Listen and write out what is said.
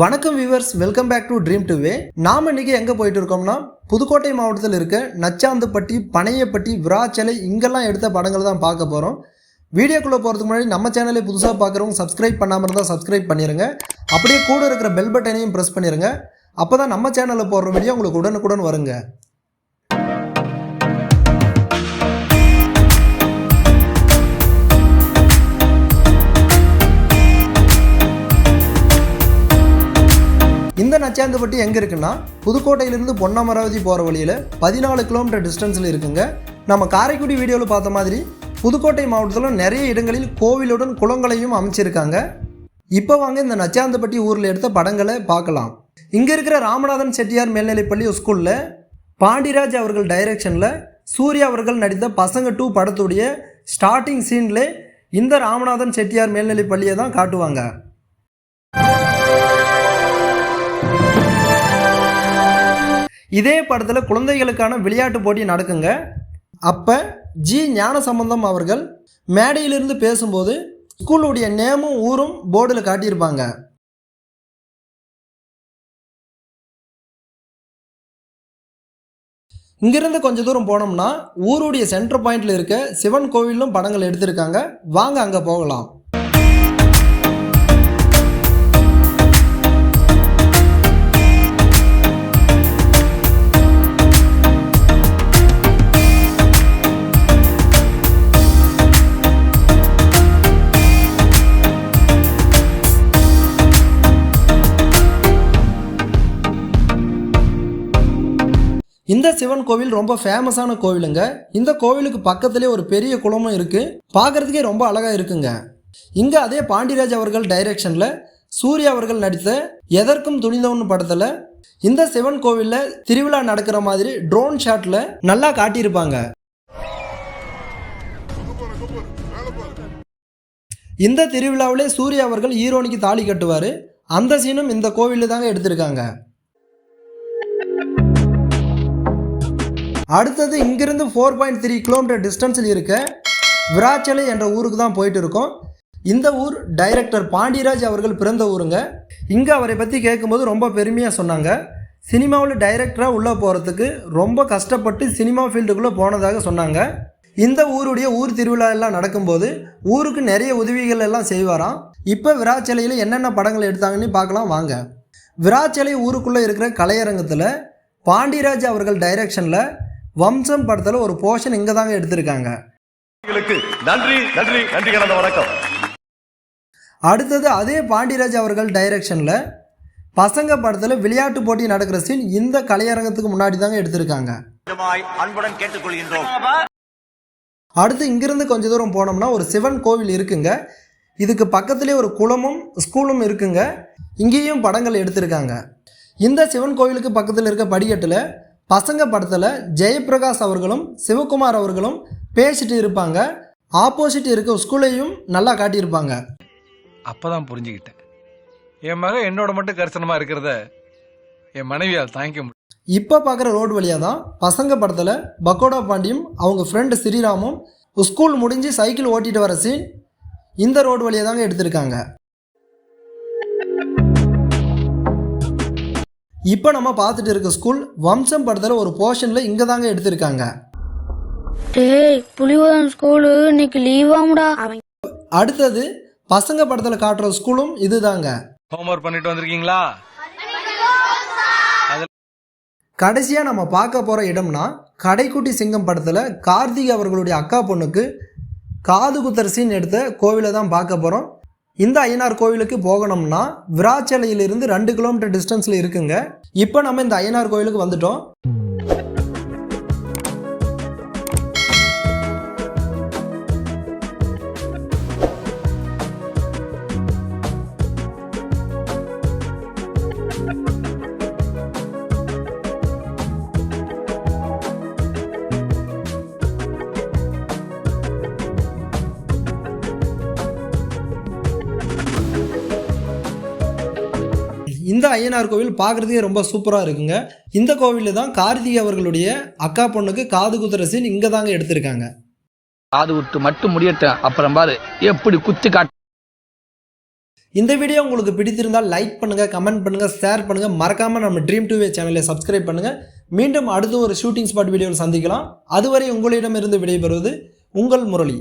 வணக்கம் viewers welcome back to dream to way நாம் இன்றைக்கி எங்கே போயிட்டு இருக்கோம்னா புதுக்கோட்டை மாவட்டத்தில் இருக்க நச்சாந்துப்பட்டி பனையப்பட்டி விராச்சலை இங்கெல்லாம் எடுத்த படங்கள் தான் பார்க்க போகிறோம் வீடியோக்குள்ளே போகிறதுக்கு முன்னாடி நம்ம சேனலை புதுசாக பார்க்குறவங்க சப்ஸ்கிரைப் பண்ணாமல் இருந்தால் சப்ஸ்கிரைப் பண்ணிடுங்க அப்படியே கூட இருக்கிற பெல் பட்டனையும் ப்ரெஸ் பண்ணிடுங்க அப்போ தான் நம்ம சேனலில் போடுற வீடியோ உங்களுக்கு உடனுக்குடன் வருங்க. இந்த நச்சாந்தப்பட்டி எங்கே இருக்குன்னா புதுக்கோட்டையிலிருந்து பொன்னமராவதி போகிற வழியில் பதினாலு கிலோமீட்டர் டிஸ்டன்ஸில் இருக்குங்க. நம்ம காரைக்குடி வீடியோவில் பார்த்த மாதிரி புதுக்கோட்டை மாவட்டத்தில் நிறைய இடங்களில் கோவிலுடன் குளங்களையும் அமைச்சிருக்காங்க. இப்போ வாங்க இந்த நச்சாந்தப்பட்டி ஊரில் எடுத்த படங்களை பார்க்கலாம். இங்கே இருக்கிற ராமநாதன் செட்டியார் மேல்நிலைப்பள்ளி ஸ்கூலில் பாண்டிராஜ் அவர்கள் டைரக்ஷனில் சூர்யா அவர்கள் நடித்த பசங்க டூ படத்துடைய ஸ்டார்டிங் சீனில் இந்த ராமநாதன் செட்டியார் மேல்நிலைப்பள்ளியை தான் காட்டுவாங்க. இதே படத்தில் குழந்தைகளுக்கான விளையாட்டு போட்டி நடக்குங்க. அப்போ ஜி ஞான சம்பந்தம் அவர்கள் மேடையிலிருந்து பேசும்போது ஸ்கூலுடைய நேமும் ஊரும் போர்டில் காட்டியிருப்பாங்க. இங்கிருந்து கொஞ்சம் தூரம் போனோம்னா ஊருடைய சென்டர் பாயிண்டில் இருக்க சிவன் கோவிலும் படங்கள் எடுத்திருக்காங்க. வாங்க அங்கே போகலாம். இந்த சிவன் கோவில் ரொம்ப ஃபேமஸான கோவிலுங்க. இந்த கோவிலுக்கு பக்கத்துலேயே ஒரு பெரிய குளமும் இருக்குது பார்க்குறதுக்கே ரொம்ப அழகாக இருக்குங்க. இங்கே அதே பாண்டியராஜ் அவர்கள் டைரக்ஷனில் சூர்யா அவர்கள் நடித்த எதற்கும் துணிந்தவன் படத்தில் இந்த சிவன் கோவிலில் திருவிழா நடக்கிற மாதிரி ட்ரோன் ஷாட்டில் நல்லா காட்டியிருப்பாங்க. இந்த திருவிழாவிலே சூர்யா அவர்கள் ஹீரோனிக்கு தாலி கட்டுவார். அந்த சீனும் இந்த கோவிலில் தாங்க எடுத்திருக்காங்க. அடுத்தது இங்கிருந்து ஃபோர் பாயிண்ட் த்ரீ கிலோமீட்டர் டிஸ்டன்ஸில் இருக்க விராச்சலை என்ற ஊருக்கு தான் போயிட்டு இருக்கோம். இந்த ஊர் டைரக்டர் பாண்டியராஜ் அவர்கள் பிறந்த ஊருங்க. இங்கே அவரை பற்றி கேட்கும்போது ரொம்ப பெருமையாக சொன்னாங்க. சினிமாவில் டைரக்டராக உள்ளே போகிறதுக்கு ரொம்ப கஷ்டப்பட்டு சினிமா ஃபீல்டுக்குள்ளே போனதாக சொன்னாங்க. இந்த ஊருடைய ஊர் திருவிழா எல்லாம் நடக்கும்போது ஊருக்கு நிறைய உதவிகள் எல்லாம் செய்வாராம். இப்போ விராச்சலையில் என்னென்ன படங்கள் எடுத்தாங்கன்னு பார்க்கலாம் வாங்க. விராச்சலை ஊருக்குள்ளே இருக்கிற கலையரங்கத்தில் பாண்டியராஜ் அவர்கள் டைரக்ஷனில் வம்சம் படத்தில் ஒரு போர்ஷன் இங்கே தாங்க எடுத்திருக்காங்க. உங்களுக்கு நன்றி நன்றி நன்றி கலந்த வணக்கம். அடுத்தது அதே பாண்டியராஜ் அவர்கள் டைரக்ஷனில் பசங்க படத்தில் விளையாட்டு போட்டி நடக்கிற சீன் இந்த கலையரங்கத்துக்கு முன்னாடி தாங்க எடுத்திருக்காங்க அன்புடன் கேட்டுக்கொள்கின்றோம். அடுத்து இங்கிருந்து கொஞ்ச தூரம் போனோம்னா ஒரு சிவன் கோவில் இருக்குங்க. இதுக்கு பக்கத்திலே ஒரு குளமும் ஸ்கூலும் இருக்குங்க. இங்கேயும் படங்கள் எடுத்திருக்காங்க. இந்த சிவன் கோவிலுக்கு பக்கத்தில் இருக்க படிக்கட்டில் பசங்க படத்தில் ஜெயபிரகாஷ் அவர்களும் சிவகுமார் அவர்களும் பேசிட்டு இருப்பாங்க. ஆப்போசிட் இருக்க ஸ்கூலையும் நல்லா காட்டியிருப்பாங்க. அப்பதான் புரிஞ்சுக்கிட்டேன். என் மகன் என்னோட மட்டும் கரிசனமா இருக்கிறத என் மனைவியால் தாங்கிக்க முடியும் இப்போ பார்க்குற ரோடு வழியாக தான் பசங்க படத்தில் பக்கோடா பாண்டியும் அவங்க ஃப்ரெண்டு ஸ்ரீராமும் ஸ்கூல் முடிஞ்சு சைக்கிள் ஓட்டிட்டு வர சீன் இந்த ரோடு வழியாக தாங்க எடுத்திருக்காங்க. இப்போ நம்ம பார்த்துட்டு இருக்க ஸ்கூல் வம்சம் படத்தில் ஒரு போர்ஷனில் இங்கே தாங்க எடுத்திருக்காங்க. டேய் புலிவதம் ஸ்கூலு இன்னைக்கு லீவாமுடா அடுத்தது பசங்க படத்தில் காட்டுற ஸ்கூலும் இதுதாங்க ஹோம்ஒர்க் பண்ணிட்டு வந்திருக்கீங்களா? கடைசியாக நம்ம பார்க்க போகிற இடம்னா கடைக்குட்டி சிங்கம் படத்தில் கார்த்திக் அவர்களுடைய அக்கா பொண்ணுக்கு காது குத்தர் சீன் எடுத்த கோவிலை தான் பார்க்க போகிறோம் இந்த ஐயனார் கோவிலுக்கு போகணும்னா விராச்சலையிலிருந்து ரெண்டு கிலோமீட்டர் டிஸ்டன்ஸில் இருக்குங்க. இப்போ நம்ம இந்த ஐயனார் கோவிலுக்கு வந்துட்டோம். இந்த ஐயனார் கோவில் பார்க்குறதுக்கே ரொம்ப சூப்பராக இருக்குங்க. இந்த கோவிலில் தான் கார்த்திக் அவர்களுடைய அக்கா பொண்ணுக்கு காது குத்துற சீன் இங்கே தாங்க எடுத்திருக்காங்க. காது குத்து மட்டும் முடியட்டும் அப்புறம் பாரு எப்படி குத்தி காட்டு இந்த வீடியோ உங்களுக்கு பிடித்திருந்தால் லைக் பண்ணுங்கள் கமெண்ட் பண்ணுங்கள் ஷேர் பண்ணுங்கள் மறக்காமல் நம்ம ட்ரீம் டூவே சேனலை சப்ஸ்கிரைப் பண்ணுங்கள் மீண்டும் அடுத்த ஒரு ஷூட்டிங் ஸ்பாட் வீடியோவில் சந்திக்கலாம். அதுவரை உங்களிடமிருந்து விடைபெறுவது உங்கள் முரளி.